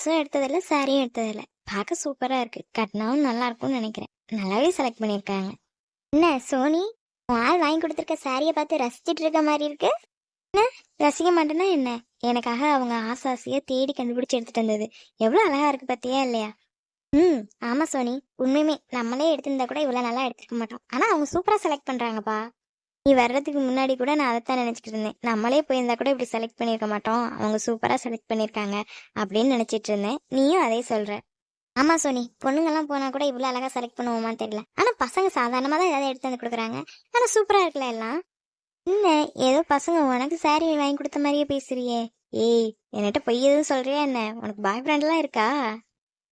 ட்ரெஸ்ஸும் எடுத்ததில்ல சாரியும் எடுத்ததில்ல. பார்க்க சூப்பராக இருக்கு. கட்டினாவும் நல்லா இருக்கும்னு நினைக்கிறேன். நல்லாவே செலக்ட் பண்ணியிருக்காங்க. என்ன சோனி? உன் ஆள் வாங்கி கொடுத்துருக்க சாரியை பார்த்து ரசிச்சிட்டு இருக்க மாதிரி இருக்கு? என்ன? ரசிக்க மாட்டேன்னா என்ன? எனக்காக அவங்க ஆசை தேடி கண்டுபிடிச்சி எடுத்துட்டு வந்தது. எவ்வளோ அழகா இருக்கு பார்த்தியா இல்லையா? ம் ஆமாம் சோனி. உண்மையுமே நம்மளே எடுத்திருந்தா கூட இவ்வளோ நல்லா எடுத்துக்க மாட்டோம். ஆனால் அவங்க சூப்பராக செலக்ட் பண்ணுறாங்கப்பா நீ வர்றதுக்கு முன்னாடி கூட நான் அதைத்தான் நினைச்சிட்டு இருந்தேன். நம்மளே போயிருந்தா கூட இப்படி செலக்ட் பண்ணியிருக்க மாட்டோம். அவங்க சூப்பரா செலக்ட் பண்ணியிருக்காங்க அப்படின்னு நினைச்சிட்டு இருந்தேன். நீயும் அதே சொல்ற. ஆமா சோனி. பொண்ணுங்கெல்லாம் போனா கூட இவ்வளோ அழகா செலக்ட் பண்ணுவோமான்னு தெரியல. ஆனா பசங்க சாதாரணமா தான் ஏதாவது எடுத்து வந்து கொடுக்குறாங்க. ஆனா சூப்பரா இருக்குல்ல எல்லாம்? என்ன? ஏதோ பசங்க உனக்கு சாரி வாங்கி கொடுத்த மாதிரியே பேசுறியே. ஏய் என்கிட்ட பொய் எதுவும் சொல்றியா என்ன? உனக்கு பாய் ஃப்ரெண்ட்லாம் இருக்கா?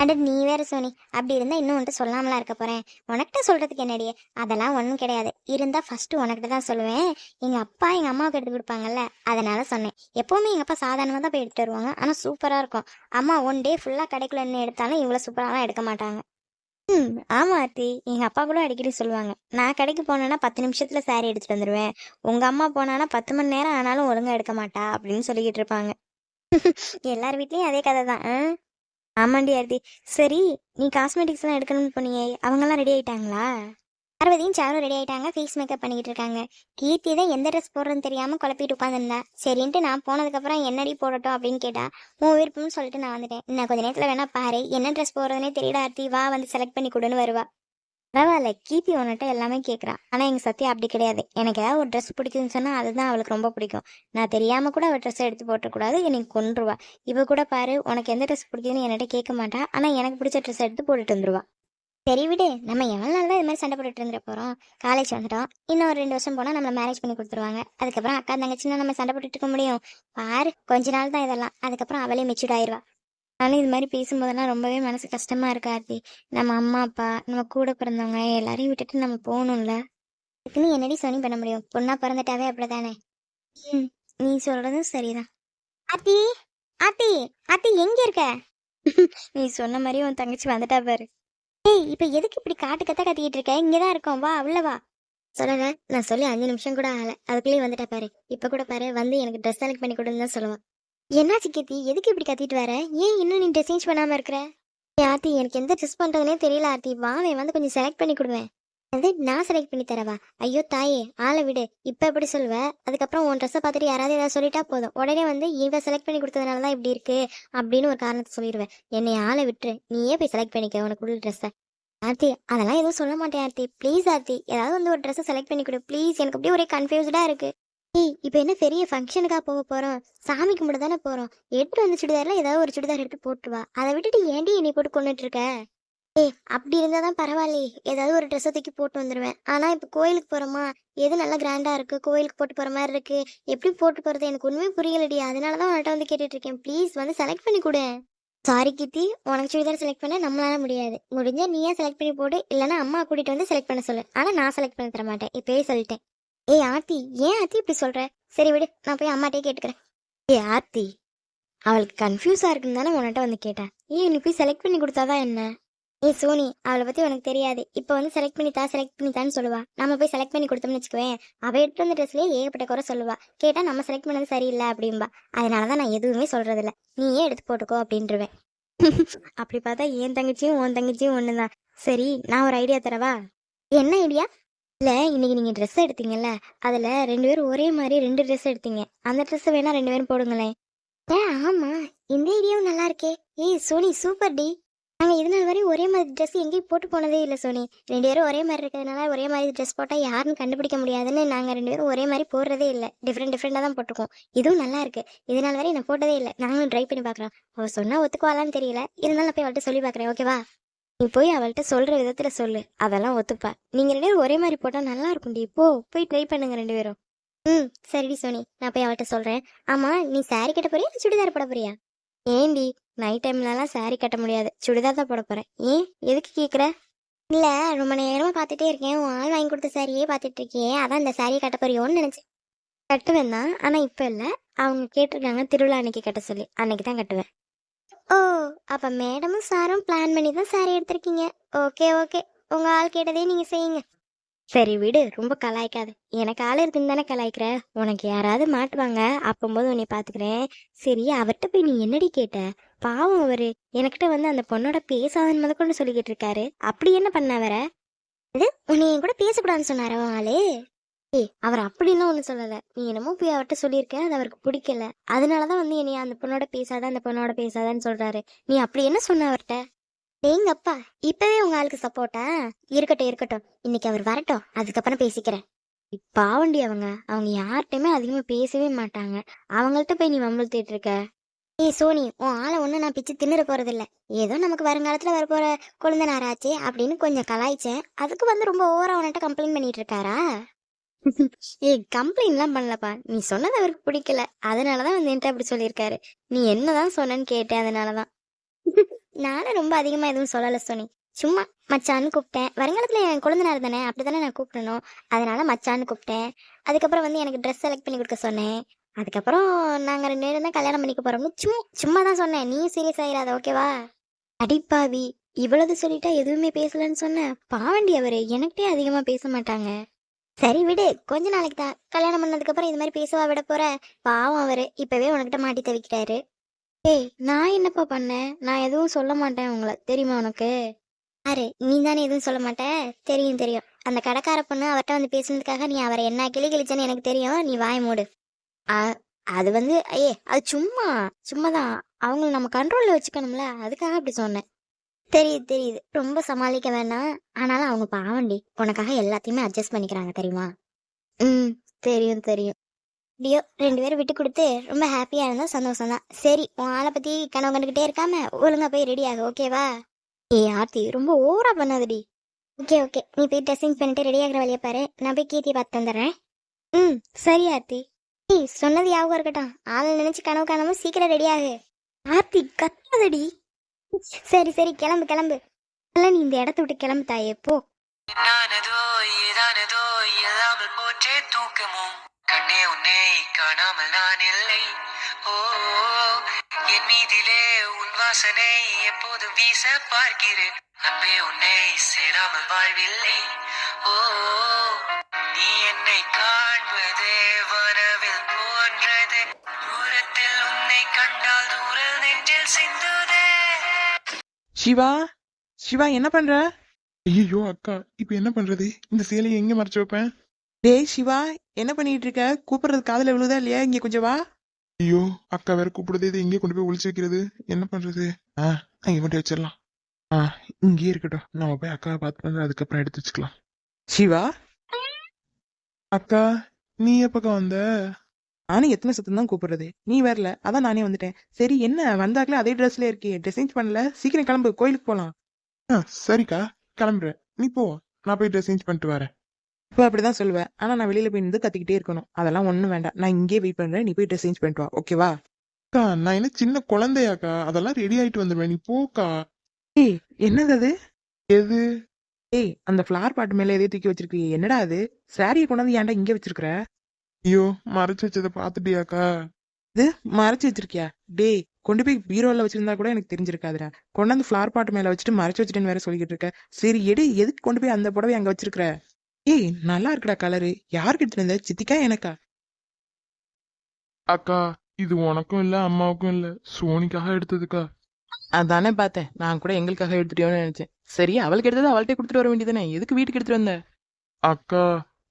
அட நீ வேற சோனி. அப்படி இருந்தால் இன்னும் உன்கிட்ட சொல்லாமலாம் இருக்க போகிறேன் உனக்கிட்ட சொல்கிறதுக்கு என்னடியே? அதெல்லாம் ஒன்றும் கிடையாது. இருந்தால் ஃபஸ்ட்டு உனக்கிட்ட தான் சொல்லுவேன். எங்கள் அப்பா எங்கள் அம்மாவுக்கு எடுத்து கொடுப்பாங்கல்ல அதனால சொன்னேன். எப்போவுமே எங்கள் அப்பா சாதாரணமாக தான் போய் எடுத்துட்டு வருவாங்க. ஆனால் சூப்பராக இருக்கும். அம்மா ஒன் டே ஃபுல்லாக கடைக்குள்ள என்ன எடுத்தாலும் இவ்வளோ சூப்பராகலாம் எடுக்க மாட்டாங்க. ம் ஆமாம் ஆர்த்தி எங்கள் அப்பா கூட அடிக்கடி சொல்லுவாங்க. நான் கடைக்கு போனேன்னா பத்து நிமிஷத்தில் saree எடுத்துகிட்டு வந்துடுவேன் உங்கள் அம்மா போனான்னா பத்து மணி நேரம் ஆனாலும் ஒழுங்காக எடுக்க மாட்டா அப்படின்னு சொல்லிக்கிட்டு இருப்பாங்க. எல்லார் வீட்லேயும் அதே கதை தான். ஆமாண்டி ஆர்த்தி. சரி நீ காஸ்மெட்டிக்ஸ் எல்லாம் எடுக்கணும்னு போனியே அவங்கெல்லாம் ரெடி ஆயிட்டாங்களா? பார்வதியும் சாரும் ரெடி ஆயிட்டாங்க. ஃபேஸ் மேக்கப் பண்ணிக்கிட்டு இருக்காங்க. கீர்த்தி தான் எந்த ட்ரெஸ் போடுறதுன்னு தெரியாம குழப்பிட்டு உட்காந்துருந்தா சரின்ட்டு நான் போனதுக்கப்புறம் என்னடி போடட்டும் அப்படின்னு கேட்டா உன் விருப்பம்னு சொல்லிட்டு நான் வந்துட்டேன். இன்னும் கொஞ்ச நேரத்தில் வேணா பாரு. என்ன ட்ரெஸ் போடுறதுனே தெரியல ஆர்த்தி. வா வந்து செலக்ட் பண்ணி கொடுன்னு வருவா. பரவாயில்ல கீர்த்தி உன்னிட்ட எல்லாமே கேட்குறா ஆனால் எங்கள் சத்யா அப்படி கிடையாது. எனக்கு ஏதாவது ஒரு ட்ரெஸ் பிடிக்குதுன்னு சொன்னால் அதுதான் அவளுக்கு ரொம்ப பிடிக்கும். நான் தெரியாமல் கூட அவள் ட்ரெஸ்ஸை எடுத்து போட்டக்கூடாது எனக்கு கொண்டுருவா இவ கூட பாரு உனக்கு எந்த ட்ரெஸ் பிடிக்குதுன்னு என்கிட்ட கேட்க மாட்டா. ஆனால் எனக்கு பிடிச்ச ட்ரெஸ் எடுத்து போட்டுட்டு வந்துருவா. சரி விடு நம்ம எவ்வளோ நாள் தான் இது மாதிரி சண்டை போட்டுட்டு இருந்துட போகிறோம் காலேஜ் வந்துட்டோம். இன்னும் ஒரு ரெண்டு வருஷம் போனால் நம்மளை மேரேஜ் பண்ணி கொடுத்துருவாங்க. அதுக்கப்புறம் அக்கா தங்கச்சின்னா நம்ம சண்டை போட்டுட்டு இருக்க முடியும். பாரு கொஞ்ச நாள் தான் இதெல்லாம். அதுக்கப்புறம் அவளே மெச்சூர்ட் ஆயிடுவா ஆனால் இது மாதிரி பேசும்போதெல்லாம் ரொம்பவே மனசு கஷ்டமாக இருக்கு ஆர்த்தி. நம்ம அம்மா அப்பா நம்ம கூட பிறந்தவங்க எல்லாரையும் விட்டுட்டு நம்ம போகணும்ல? இதுக்குன்னு என்னடி சோனி பண்ண முடியும்? பொண்ணா பிறந்துட்டாவே அப்படிதானே ம் நீ சொல்றதும் சரிதான். ஆத்தி ஆத்தி ஆத்தி எங்க இருக்க? நீ சொன்ன மாதிரி உன் தங்கச்சி வந்துட்டா பாரு. ஏய் இப்போ எதுக்கு இப்படி காட்டு கத்த கத்திக்கிட்டு இருக்க? இங்கே தான் இருக்கோம் வா உள்ள வா. சொல்லல நான் சொல்லி அஞ்சு நிமிஷம் கூட ஆகல. அதுக்குள்ளேயே வந்துட்டா பாரு. இப்போ கூட பாரு வந்து எனக்கு ட்ரெஸ் செலக்ட் பண்ணி கொடுன்னு தான் சொல்லுவா. என்னாச்சு கீர்த்தி? எதுக்கு இப்படி கத்திட்டு வர? ஏன் இன்னும் நீ ட்ரெஸ் சேஞ்ச் பண்ணாமல் இருக்கிற ஆர்த்தி எனக்கு எந்த ட்ரெஸ் பண்ணுறதுனே தெரியல ஆர்த்தி. வாவேன் வந்து கொஞ்சம் செலக்ட் பண்ணி கொடுவேன். அது நான் செலக்ட் பண்ணி தரவா? ஐயோ தாயே ஆளை விடு. இப்போ எப்படி சொல்லுவ? அதுக்கப்புறம் உன் ட்ரெஸ்ஸை பார்த்துட்டு யாராவது ஏதாவது சொல்லிட்டா போதும். உடனே வந்து இவ செலக்ட் பண்ணி கொடுத்ததுனால தான் இப்படி இருக்கு அப்படின்னு ஒரு காரணத்தை சொல்லிடுவேன் என்னை ஆளை விட்டுரு. நீயே போய் செலக்ட் பண்ணிக்க உனக்கு உள்ள ட்ரெஸ்ஸை ஆர்த்தி அதெல்லாம் எதுவும் சொல்ல மாட்டேன் ஆர்த்தி. ப்ளீஸ் ஆர்த்தி ஏதாவது வந்து ஒரு ட்ரெஸ்ஸை செலக்ட் பண்ணி கொடு. ப்ளீஸ் எனக்கு அப்படியே ஒரே கன்ஃபியூஸ்டாக இருக்கு. ஏய் இப்போ என்ன பெரிய ஃபங்க்ஷனுக்காக போக போகிறோம் சாமி கும்பிட தானே போகிறோம் எடுத்து வந்த சுடிதாரில் ஏதாவது ஒரு சுடிதார் எடுத்து போட்டுருவா அதை விட்டுட்டு ஏன்டி என்னை போட்டு கொண்டுட்டு இருக்க? ஏய் அப்படி இருந்தால் தான் பரவாயில்லையே. ஏதாவது ஒரு ட்ரெஸ்ஸை தூக்கி போட்டு வந்துடுவேன் ஆனால் இப்போ கோயிலுக்கு போகிறோமா எது நல்லா கிராண்டாக இருக்குது கோயிலுக்கு போட்டு போகிற மாதிரி இருக்கு. எப்படி போட்டு போகிறது எனக்கு ஒன்றுமே புரியலடி. அதனால தான் உன்கிட்ட வந்து கேட்டுட்ருக்கேன் ப்ளீஸ் வந்து செலக்ட் பண்ணி கொடு. சாரி கீர்த்தி. உனக்கு சுடிதார் செலக்ட் பண்ண நம்மளால முடியாது. முடிஞ்சால் நீயே செலக்ட் பண்ணி போடு. இல்லைனா அம்மா கூட்டிகிட்டு வந்து செலக்ட் பண்ண சொல்லு. ஆனால் நான் செலக்ட் பண்ணி தர மாட்டேன் இப்பயே சொல்லிட்டேன். ஏய் ஆர்த்தி ஏன் ஆர்த்தி இப்படி சொல்ற? சரி விடு நான் போய் அம்மாட்டே கேட்டுக்கிறேன். ஏய் ஆர்த்தி அவளுக்கு கன்ஃபியூஸா இருக்குன்னு தானே உன்கிட்ட வந்து கேட்டேன். ஏன் நீ போய் செலக்ட் பண்ணி கொடுத்தாதான் என்ன? ஏய் சோனி அவளை பத்தி உனக்கு தெரியாது. இப்போ வந்து செலக்ட் பண்ணி தா செலக்ட் பண்ணி தான்னு சொல்லுவா. நம்ம போய் செலக்ட் பண்ணி கொடுத்தோம்னு வச்சுக்குவேன் அவ எடுத்து வந்த ட்ரெஸ்லயே ஏகப்பட்ட குறை சொல்லுவா. கேட்டா நம்ம செலக்ட் பண்ணது சரியில்லை அப்படின்பா அதனாலதான் நான் எதுவுமே சொல்றது இல்ல நீயே எடுத்து போட்டுக்கோ அப்படின்றவேன். அப்படி பார்த்தா என் தங்கச்சியும் உன் தங்கச்சியும் ஒண்ணுதான். சரி நான் ஒரு ஐடியா தரவா? என்ன ஐடியா இல்ல இன்னைக்கு நீங்க ட்ரெஸ் எடுத்தீங்கல்ல அதுல ரெண்டு பேரும் ஒரே மாதிரி ரெண்டு ட்ரெஸ் எடுத்தீங்க. அந்த ட்ரெஸ் வேணா ரெண்டு பேரும் போடுங்களேன். ஏ ஆமா இந்த ஐடியாவும் நல்லா இருக்கே. ஏய் சோனி சூப்பர் டி. நாங்க இது நாள் வரையும் ஒரே மாதிரி ட்ரெஸ் எங்கேயும் போட்டு போனதே இல்லை சோனி. ரெண்டு பேரும் ஒரே மாதிரி இருக்கிறதுனால ஒரே மாதிரி ட்ரெஸ் போட்டால் யாருன்னு கண்டுபிடிக்க முடியாதுன்னு நாங்கள் ரெண்டு பேரும் ஒரே மாதிரி போடுறதே இல்லை. டிஃப்ரெண்ட் டிஃப்ரெண்ட்டாக தான் போட்டிருக்கோம். இதுவும் நல்லா இருக்கு. இது நாள் வரையும் நான் போட்டதே இல்லை. நாங்களும் ட்ரை பண்ணி பார்க்குறோம் அவள் சொன்னா ஒத்துக்குவாளான்னு தெரியல. இருந்தாலும் நான் போய் அவள்கிட்ட சொல்லி பார்க்குறேன். ஓகேவா நீ போய் அவள்கிட்ட சொல்ற விதத்துல சொல்லு. அதெல்லாம் ஒத்துப்பா. நீங்க ரெண்டு பேரும் ஒரே மாதிரி போட்டா நல்லா இருக்கும்டி போ போய் ட்ரை பண்ணுங்க ரெண்டு பேரும். ம் சரிடி சோனி நான் போய் அவள்கிட்ட சொல்றேன். ஆமா நீ சாரி கட்ட போறியா? சுடிதார் போட போறியா? ஏண்டி நைட் டைம்லலாம் சாரி கட்ட முடியாது. சுடிதார் தான் போட போறேன். ஏன்? எதுக்கு கேக்குற? இல்ல ரொம்ப நேரமா பார்த்துட்டே இருக்கேன். உன் ஆள் வாங்கி கொடுத்த சாரியே பாத்துட்டு இருக்கேன் அதான் இந்த சாரியை கட்ட போறியோன்னு நினைச்சேன். கட்டுவேன் தான் ஆனா இப்ப இல்ல. அவங்க கேட்டிருக்காங்க திருவிழா அன்னைக்கு கட்ட சொல்லி. அன்னைக்கு தான் கட்டுவேன். ஓ அப்ப மேடமும் சாரும் பிளான் பண்ணி தான் சாரி எடுத்திருக்கீங்க. ஓகே ஓகே உங்க ஆள் கேட்டதே நீங்க செய்யுங்க. சரி விடு ரொம்ப கலாய்க்காது. எனக்கு ஆள் இருக்குன்னு தானே கலாய்க்கிற? உனக்கு யாராவது மாட்டுவாங்க? அப்பம்போது உன்னை பாத்துக்கிறேன். சரி அவர்கிட்ட போய் நீ என்னடி கேட்ட? பாவம் அவரு. எனக்கிட்ட வந்து அந்த பொண்ணோட பேசாதன் முத கொண்டு சொல்லிக்கிட்டு இருக்காரு. அப்படி என்ன பண்ண வர அது உன்னை என் கூட பேசக்கூடாதுன்னு சொன்னாரு ஆளு? ஏய் அவர் அப்படின்னு ஒன்றும் சொல்லல. நீ என்னமோ போய் அவர்கிட்ட சொல்லியிருக்க அது அவருக்கு பிடிக்கல. அதனாலதான் வந்து என்னைய அந்த பொண்ணோட பேசாத அந்த பொண்ணோட பேசாதன்னு சொல்றாரு. நீ அப்படி என்ன சொன்ன அவர்கிட்ட டேங்கப்பா இப்பவே உங்க ஆளுக்கு சப்போர்ட்டா இருக்கட்டும் இருக்கட்டும். இன்னைக்கு அவர் வரட்டும். அதுக்கப்புறம் பேசிக்கிறேன். பாவண்டி அவங்க. அவங்க யார்கிட்டயுமே அதிகமா பேசவே மாட்டாங்க. அவங்கள்ட்ட போய் நீ வம்பளுத்திட்டு இருக்க ஏய் சோனி உன் ஆளை ஒன்றும் நான் பிச்சு தின்னுற போறதில்ல. ஏதோ நமக்கு வருங்காலத்துல வரப்போற கொழுந்தனாராச்சே அப்படின்னு கொஞ்சம் கலாய்ச்சேன். அதுக்கு வந்து ரொம்ப ஓவரா அவன்கிட்ட கம்ப்ளைண்ட் பண்ணிட்டு இருக்காரா? ஏய் கம்ப்ளைண்ட்லாம் பண்ணலப்பா. நீ சொன்னது அவருக்கு பிடிக்கல. அதனாலதான் வந்து என்கிட்ட அப்படி சொல்லியிருக்காரு. நீ என்னதான் சொன்னேன்னு கேட்டேன் அதனாலதான். நானும் ரொம்ப அதிகமா எதுவும் சொல்லல சோனி. சும்மா மச்சான்னு கூப்பிட்டேன். வருங்காலத்துல என் குழந்தைனார் தானே? அப்படிதானே நான் கூப்பிடணும். அதனால மச்சான்னு கூப்பிட்டேன். அதுக்கப்புறம் வந்து எனக்கு ட்ரெஸ் செலக்ட் பண்ணி கொடுக்க சொன்னேன். அதுக்கப்புறம் நாங்க ரெண்டு பேரும் தான் கல்யாணம் பண்ணிக்க போறோம்னு சும்மா சும்மா தான் சொன்னேன். நீ சீரியஸ் ஆயிடாத ஓகேவா அடிப்பாவி இவ்வளவு சொல்லிட்டா எதுவுமே பேசலன்னு சொன்னேன் பாவண்டி அவரு. எனக்கிட்டே அதிகமா பேச மாட்டாங்க. சரி விடு கொஞ்ச நாளைக்கு தான். கல்யாணம் பண்ணதுக்கு அப்புறம் இது மாதிரி பேசுவா விட போற? பாவம் அவரு. இப்பவே உனக்கிட்ட மாட்டி தவிக்கிறாரு ஏய் நான் என்னப்பா பண்ணேன் நான் எதுவும் சொல்ல மாட்டேன் உங்களை. தெரியுமா உனக்கு? யாரு? நீ தானே எதுவும் சொல்ல மாட்டேன் தெரியும் தெரியும். அந்த கடைக்கார பொண்ணு அவர்கிட்ட வந்து பேசுனதுக்காக நீ அவரை என்ன கிளி கிழிச்சேன்னு எனக்கு தெரியும். நீ வாய மூடு. அது வந்து ஏ அது சும்மா. சும்மா தான் அவங்கள நம்ம கண்ட்ரோல்ல வச்சுக்கணும்ல. அதுக்காக அப்படி சொன்னேன். தெரியுது தெரியுது. ரொம்ப சமாளிக்க வேணாம் ஆனாலும் அவங்க பாவண்டி உனக்காக எல்லாத்தையுமே அட்ஜஸ்ட் பண்ணிக்கிறாங்க தெரியுமா? ம் தெரியும் தெரியும். டியோ ரெண்டு பேரும் விட்டு கொடுத்து ரொம்ப ஹாப்பியாக இருந்தால் சந்தோஷம் தான். சரி உன் ஆளை பற்றி கனவு கண்டுக்கிட்டே இருக்காம ஒழுங்காக போய் ரெடி ஆகு ஓகேவா ஏ ஆர்த்தி ரொம்ப ஓவரா பண்ணாதடி ஓகே ஓகே. நீ போய் ட்ரெஸ்ஸிங் பண்ணிட்டு ரெடி ஆகிற வழியை பாரு. நான் போய் கீர்த்தி பார்த்து வந்துடுறேன். ம் சரி ஆர்த்தி. ஏய் சொன்னது ஞாபகம் இருக்கட்டும். ஆளை நினச்சி கனவு காணாமல் சீக்கிரம் ரெடி ஆகு. ஆர்த்தி கத்தாதடி சரி சரி கிளம்பு கிளம்பு. இல்ல நீ இந்த இடத்த விட்டு கிளம்பு தாயே போ. என்னானதோ ஏதானதோ இல்லாமல் போற்றே தூக்கமோ? கண்ணே உன்னை காணாமல் நான் இல்லை. ஓ என் மீதிலே உன் வாசனை எப்போதும் வீச பார்க்கிறேன். அன்பே உன்னை சேராமல் வாழ்வில்லை. ஓ நீ என்னை காண்பதே வனவில் சிவா சிவா என்ன பண்ற? ஐயோ அக்கா இப்ப என்ன பண்றது? இந்த சேலையை எங்க மறைச்சு வைப்பேன்? டேய் சிவா என்ன பண்ணிட்டு இருக்க? கூப்பிடுறது காதுல விழுதா இல்லையா? இங்க கொஞ்சம் வா. ஐயோ அக்கா வேற கூப்பிடுது இது எங்கே கொண்டு போய் ஒளிச்சு வைக்கிறது. என்ன பண்றது? ஆ அங்க கொண்டு வச்சிடலாம். ஆ இங்கேயே இருக்கட்டும். நம்ம போய் அக்காவை பார்த்து வந்து அதுக்கப்புறம் எடுத்து வச்சுக்கலாம். சிவா? அக்கா நீ எப்பக்கா வந்த? நானும் எத்தனை சத்தம் தான் கூப்பிடுறது. நீ வரல அதான் நானே வந்துட்டேன். சரி என்ன வந்தாக்கல அதே ட்ரெஸ்ல இருக்கே. ட்ரெஸ் சேஞ்ச் பண்ணல. சீக்கிரம் கிளம்பு கோயிலுக்கு போலாம். ஆ சரிக்கா. கிளம்புறேன். நீ போ. நான் போய் ட்ரெஸ் சேஞ்ச் பண்ணிட்டு வரேன். இப்போ அப்படிதான் சொல்லுவேன் ஆனா நான் வெளியில போய் நின்று கத்திக்கிட்டே இருக்கணும். அதெல்லாம் ஒண்ணும் வேண்டாம். நான் இங்கே வெயிட் பண்றேன். நீ போய் ட்ரெஸ் சேஞ்ச் பண்ணிட்டு வா. ஓகேவா அக்கா நான் என்ன சின்ன குழந்தையாக்கா? அதெல்லாம் ரெடி ஆயிட்டு வந்துடுவேன் நீ போக்கா. ஏய் என்னது அது? எது? ஏய் அந்த ஃபிளார் பாட்டு மேல எதையும் தூக்கி வச்சிருக்கீங்க என்னடா அது? சாரியை கொண்டாந்து ஏன்டா இங்க வச்சிருக்கிற? ஐயோ மறைச்சு வச்சதை பாத்துட்டியாக்கா இது மறைச்சு வச்சிருக்கியா? டேய் கொண்டு போய் பீரோல வச்சிருந்தா கூட எனக்கு தெரிஞ்சிருக்காதுடா. கொண்டாந்து ஃபிளார் பாட்டு மேல வச்சுட்டு மறைச்சு வச்சுட்டேன்னு வேற சொல்லிக்கிட்டு இருக்க. சரி எடு எதுக்கு கொண்டு போய் அந்த புடவை அங்க வச்சிருக்கிற? ஏய் நல்லா இருக்குடா கலரு யாருக்கு எடுத்துட்டு வந்த? சித்திக்கா எனக்கா? அக்கா இது உனக்கும் இல்ல அம்மாவுக்கும் இல்ல. சோனிக்காக எடுத்ததுக்கா? அதானே பார்த்தேன். நான் கூட எங்களுக்காக எடுத்துட்டியோன்னு நினைச்சேன். சரி அவளுக்கு எடுத்தது அவள்கிட்ட கொடுத்துட்டு வர வேண்டியதானே எதுக்கு வீட்டுக்கு எடுத்துட்டு வந்த? அக்கா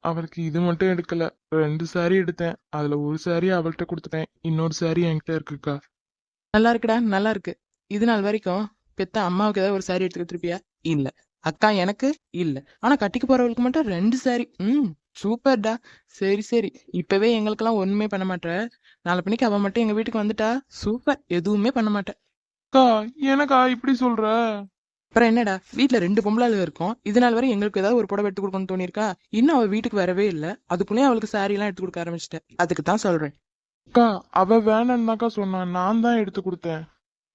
அவளுக்கு இது மட்டும் எடுக்கல. ரெண்டு saree எடுத்தேன். அதுல ஒரு saree அவள்கிட்ட கொடுத்துட்டேன். இன்னொரு saree என்கிட்ட இருக்குக்கா. நல்லா இருக்குடா நல்லா இருக்கு. இது நாள் வரைக்கும் பெத்த அம்மாவுக்கு ஏதாவது ஒரு சாரி எடுத்து கொடுத்துருப்பியா? இல்ல. அக்கா எனக்கு இல்ல. ஆனா கட்டிக்க போறவளுக்கு மட்டும் ரெண்டு சாரி ம் சூப்பர்டா. சரி சரி. இப்பவே எங்களுக்கெல்லாம் ஒண்ணுமே பண்ண மாட்டேற நாளை மணிக்கு அவ மட்டும் எங்க வீட்டுக்கு வந்துட்டா? சூப்பர். எதுவுமே பண்ண மாட்டேன் அக்கா எனக்கா இப்படி சொல்ற? அப்புறம் என்னடா வீட்ல ரெண்டு பொம்பளாள் இருக்கோம். இது நாள் வரை எங்களுக்கு ஏதாவது ஒரு புடவை எடுத்து கொடுக்கணும்னு தோணிருக்கா இன்னும் அவ வீட்டுக்கு வரவே இல்ல. அதுக்குள்ளேயும் அவளுக்கு சாரி எல்லாம் எடுத்து கொடுக்க ஆரம்பிச்சிட்டேன். அதுக்கு தான் சொல்றேன். அக்கா அவ வேணான்னாக்கா சொன்னா. நான் தான் எடுத்து கொடுத்தேன்.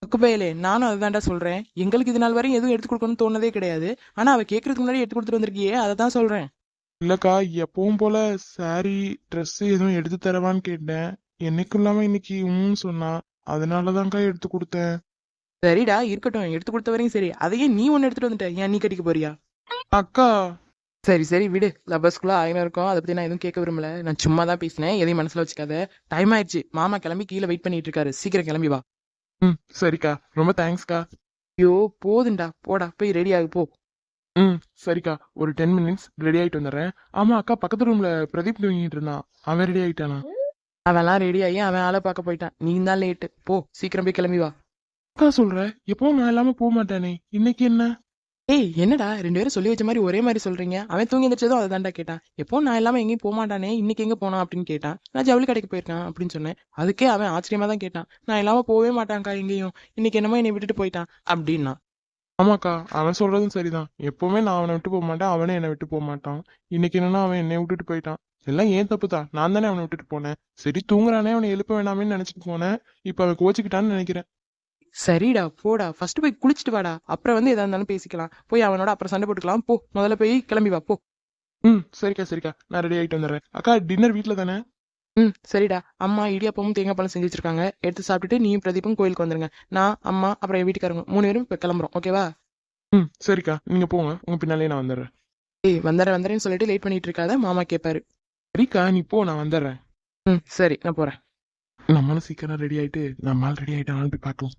குப்பையிலே நானும் அதுதான்டா சொல்றேன். எங்களுக்கு இது நாள் வரையும் எதுவும் எடுத்து கொடுக்கணும்னு தோணதே கிடையாது. ஆனா அவ கேட்கறதுக்கு முன்னாடி எடுத்து கொடுத்துட்டு வந்திருக்கியே அதை தான் சொல்றேன். இல்லக்கா எப்பவும் போல saree Dress எதுவும் எடுத்து தரவான்னு கேட்டேன். என்னைக்கும் இல்லாம இன்னைக்கு உம்னு சொன்னா. அதனாலதான்க்கா எடுத்து கொடுத்தேன். சரிடா இருக்கட்டும் எடுத்து கொடுத்த வரையும் சரி. அதையே நீ ஒன்னு எடுத்துட்டு வந்துட்ட. ஏன் நீ கட்டிக்க போறியா? அக்கா. சரி சரி விடு. லவ்வர்ஸ்குள்ள ஆயிரம் இருக்கும். அதை பத்தி நான் எதுவும் கேட்க விரும்பல. நான் சும்மா தான் பேசினேன். எதையும் மனசுல வச்சுக்காத. டைம் ஆயிடுச்சு. மாமா கிளம்பி கீழே வெயிட் பண்ணிட்டு இருக்காரு. சீக்கிரம் கிளம்பி வா. ம் சரிக்கா. ரொம்ப தேங்க்ஸ்க்கா ஐயோ போதுண்டா. போடா. போய் ரெடி ஆகு போ. ம் சரிக்கா. ஒரு டென் மினிட்ஸ் ரெடி ஆயிட்டு வந்துடுறேன். ஆமா அக்கா பக்கத்து ரூம்ல பிரதீப் தூங்கிட்டு இருந்தான். அவன் ரெடி ஆயிட்டானா? அவன்லாம் ரெடி ஆகி அவன் ஆளை பார்க்க போயிட்டான். நீ தான் லேட்டு போ. சீக்கிரம் போய் கிளம்பி வா. அக்கா சொல்ற? எப்பவும் நான் இல்லாம போக மாட்டானே. இன்னைக்கு என்ன? ஏய் என்னடா? ரெண்டு பேரும் சொல்லி வச்ச மாதிரி ஒரே மாதிரி சொல்றீங்க. அவன் தூங்கி எந்திரிச்சதும் அதை தாண்டா கேட்டான். எப்போ நான் இல்லாம எங்கேயும் போக மாட்டானே இன்னைக்கு எங்க போனான் அப்படின்னு கேட்டான். நான் ஜவுளி கடைக்கு போயிருக்கான் அப்படின்னு சொன்னேன். அதுக்கே அவன் ஆச்சரியமா தான் கேட்டான். நான் இல்லாம போகவே மாட்டான்க்கா எங்கேயும். இன்னைக்கு என்னமோ என்னை விட்டுட்டு போயிட்டான் அப்படின்னா ஆமாக்கா அவன் சொல்றதும் சரிதான். எப்பவுமே நான் அவனை விட்டு போக மாட்டேன் அவனே என்னை விட்டு போக மாட்டான். இன்னைக்கு என்னன்னா அவன் என்னை விட்டுட்டு போயிட்டான். எல்லாம் ஏன் தப்பு தான் நான் தானே அவனை விட்டுட்டு போனேன். சரி தூங்குறானே அவனை எழுப்ப வேணாமேன்னு நினைச்சிட்டு போனேன். இப்ப அவன் கோச்சுக்கிட்டான்னு நினைக்கிறேன். சரிடா போடா ஃபர்ஸ்ட் போய் குளிச்சுட்டு வாடா. அப்புறம் வந்து எதா இருந்தாலும் பேசிக்கலாம். போய் அவனோட அப்புறம் சண்டை போட்டுக்கலாம். போ முதல்ல போய் கிளம்பி வா போ. ம் சரிக்கா சரிக்கா. நான் ரெடி ஆயிட்டு வந்துடுறேன். அக்கா டின்னர் வீட்ல தானே? ம் சரிடா. அம்மா இடியாப்பமும் தேங்காய் பழம் செஞ்சு வச்சிருக்காங்க. எடுத்து சாப்பிட்டுட்டு நீயும் பிரதீப்பும் கோயிலுக்கு வந்துருங்க. நான் அம்மா அப்புறம் என் வீட்டுக்காரங்க மூணு பேரும் இப்போ கிளம்புறோம். ஓகேவா ம் சரிக்கா. நீங்க போங்க. உங்க பின்னாலே நான் வந்துடுறேன். ஏய் வந்துடுறேன் வந்துடுறேன்னு சொல்லிட்டு லேட் பண்ணிட்டு இருக்காத. மாமா கேட்பாரு சரிக்கா நீ போ நான் வந்துடுறேன். ம் சரி நான் போறேன். நம்மளும் சீக்கிரம் ரெடி ஆயிட்டு நம்மால் ரெடி ஆயிட்டாலும் போய் பார்க்கலாம்.